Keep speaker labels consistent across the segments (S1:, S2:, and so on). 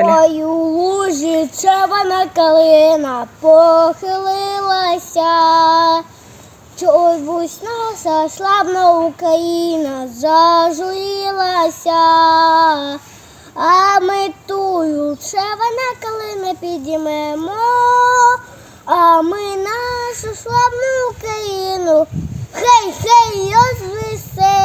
S1: Ой, у лужі червона калина похилилася. Чогось наша славна Україна зажурилася. А ми тую червона калина підіймемо, а ми нашу славну Україну хей, хей, розвеселимо.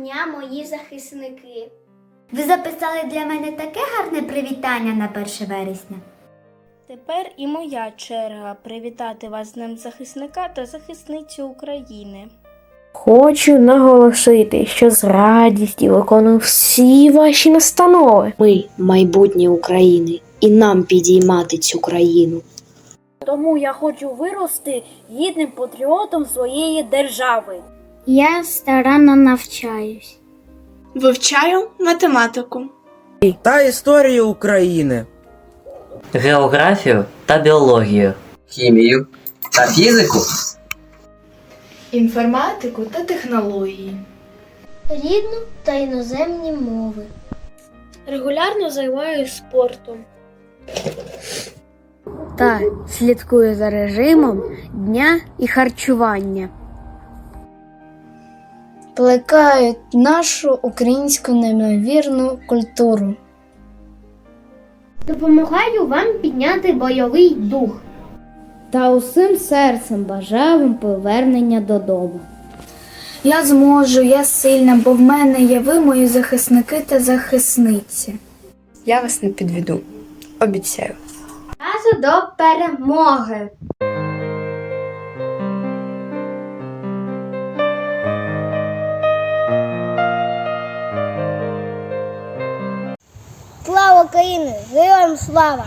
S1: Дня, мої захисники.
S2: Ви записали для мене таке гарне привітання на 1 вересня.
S3: Тепер і моя черга привітати вас з Днем захисника та захисниці України.
S4: Хочу наголосити, що з радістю виконую всі ваші настанови.
S5: Ми майбутнє України, і нам підіймати цю країну.
S6: Тому я хочу вирости гідним патріотом своєї держави.
S1: Я старанно навчаюсь.
S7: Вивчаю математику.
S8: та історію України.
S9: географію та біологію.
S10: хімію та фізику.
S11: Інформатику та технології.
S1: Рідну та іноземні мови.
S3: Регулярно займаюся спортом.
S2: Та слідкую за режимом дня і харчування.
S11: Плекають нашу українську неймовірну культуру.
S1: Допомагаю вам підняти бойовий дух.
S2: Та усім серцем бажаю вам повернення додому.
S11: Я зможу, я сильна, бо в мене є ви, мої захисники та захисниці.
S7: Я вас не підведу. Обіцяю.
S1: Разу до перемоги.
S12: Слава Україні! Героям слава!